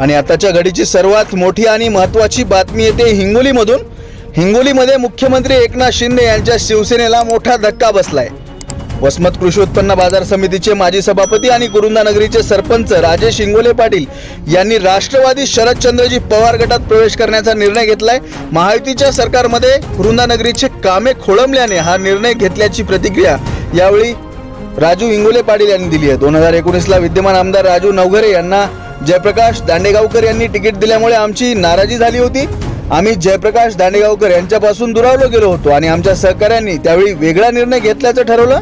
आणि आताच्या घडीची सर्वात मोठी आणि महत्त्वाची बातमी येते हिंगोलीमधून. हिंगोलीमध्ये मुख्यमंत्री एकनाथ शिंदे यांच्या शिवसेनेला मोठा धक्का बसलाय. वसमत कृषी उत्पन्न बाजार समितीचे माजी सभापती आणि कुरुंदा नगरीचे सरपंच राजेश इंगोले पाटील यांनी राष्ट्रवादी शरदचंद्रजी पवार गटात प्रवेश करण्याचा निर्णय घेतलाय. महायुतीच्या सरकारमध्ये कुरुंदा नगरीचे कामे खोळंबल्याने हा निर्णय घेतल्याची प्रतिक्रिया यावेळी राजू इंगोले पाटील यांनी दिली आहे. दोन हजार एकोणीसला विद्यमान आमदार राजू नवघरे यांना जयप्रकाश दांडेगावकर यांनी तिकीट दिल्यामुळे आमची नाराजी झाली होती. आम्ही जयप्रकाश दांडेगावकर यांच्यापासून दुरावलो गेलो होतो आणि आमच्या सहकाऱ्यांनी त्यावेळी वेगळा निर्णय घेतल्याचं ठरवलं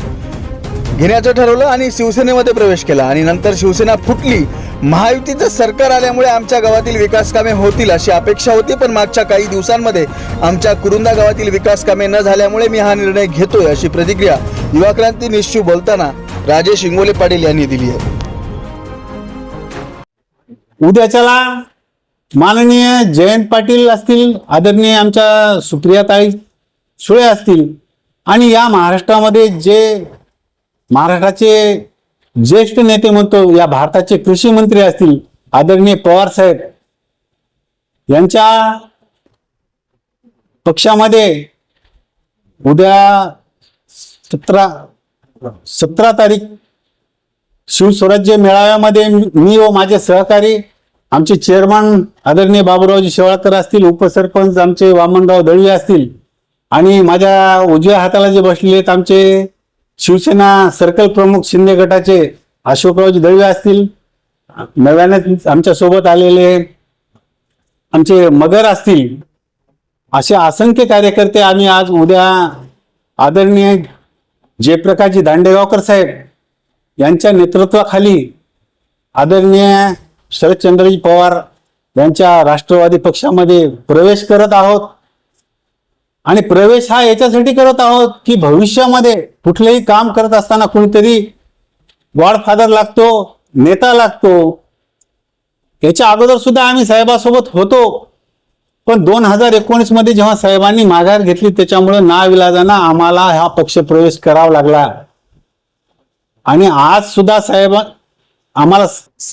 घेण्याचं ठरवलं आणि शिवसेनेमध्ये प्रवेश केला. आणि नंतर शिवसेना फुटली. महायुतीचं सरकार आल्यामुळे आमच्या गावातील विकास कामे होतील अशी अपेक्षा होती पण मागच्या काही दिवसांमध्ये आमच्या कुरुंदा गावातील विकास कामे न झाल्यामुळे मी हा निर्णय घेतोय अशी प्रतिक्रिया युवा क्रांती निश्चू बोलताना राजेश इंगोले पाटील यांनी दिली आहे. उद्याच्याला माननीय जयंत पाटील असतील आदरणीय आमच्या सुप्रिया ताई सुळे असतील आणि या महाराष्ट्रामध्ये जे महाराष्ट्राचे ज्येष्ठ नेते म्हणतो या भारताचे कृषी मंत्री असतील आदरणीय पवार साहेब यांच्या पक्षामध्ये उद्या सतरा सतरा तारीख शिवस्वराज्य मेळाव्यामध्ये मी मी व माझे सहकारी आमचे चेअरमन आदरणीय बाबूरावजी शेवाळकर असतील उपसरपंच आमचे वामनराव दळवी असतील आणि माझ्या उजव्या हाताला जे बसलेले आहेत आमचे शिवसेना सर्कल प्रमुख शिंदे गटाचे अशोकरावजी दळवी असतील नव्याने आमच्यासोबत आलेले आमचे मगर असतील असे असंख्य कार्यकर्ते आम्ही आज उद्या आदरणीय जयप्रकाशजी दांडेगावकर साहेब यांच्या नेतृत्वाखाली आदरणीय शरदचंद्रजी पवार यांच्या राष्ट्रवादी पक्षामध्ये प्रवेश करत आहोत. आणि प्रवेश हा याच्यासाठी करत आहोत की भविष्यामध्ये कुठलंही काम करत असताना कुणीतरी गॉडफादर लागतो नेता लागतो. याच्या अगोदर सुद्धा आम्ही साहेबासोबत होतो. पण दोन हजार एकोणीसमध्ये जेव्हा साहेबांनी माघार घेतली त्याच्यामुळे नाविलाजानं आम्हाला हा पक्ष प्रवेश करावा लागला. आणि आज सुद्धा साहेब आम्हाला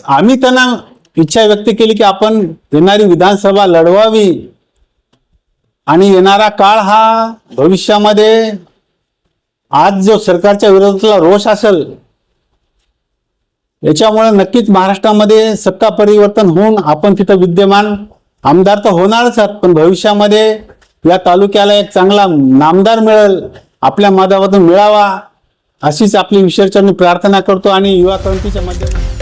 आम्ही त्यांना इच्छा व्यक्त केली की आपण येणारी विधानसभा लढवावी. आणि येणारा काळ हा भविष्यामध्ये आज जो सरकारच्या विरोधातला रोष असेल याच्यामुळे नक्कीच महाराष्ट्रामध्ये सत्ता परिवर्तन होऊन आपण तिथं विद्यमान आमदार तर होणारच आहात पण भविष्यामध्ये या तालुक्याला एक चांगला नामदार मिळेल आपल्या माध्यमातून मिळावा अशीच आपली ईश्वरचरणी प्रार्थना करतो आणि युवा क्रांतीच्या माध्यमातून.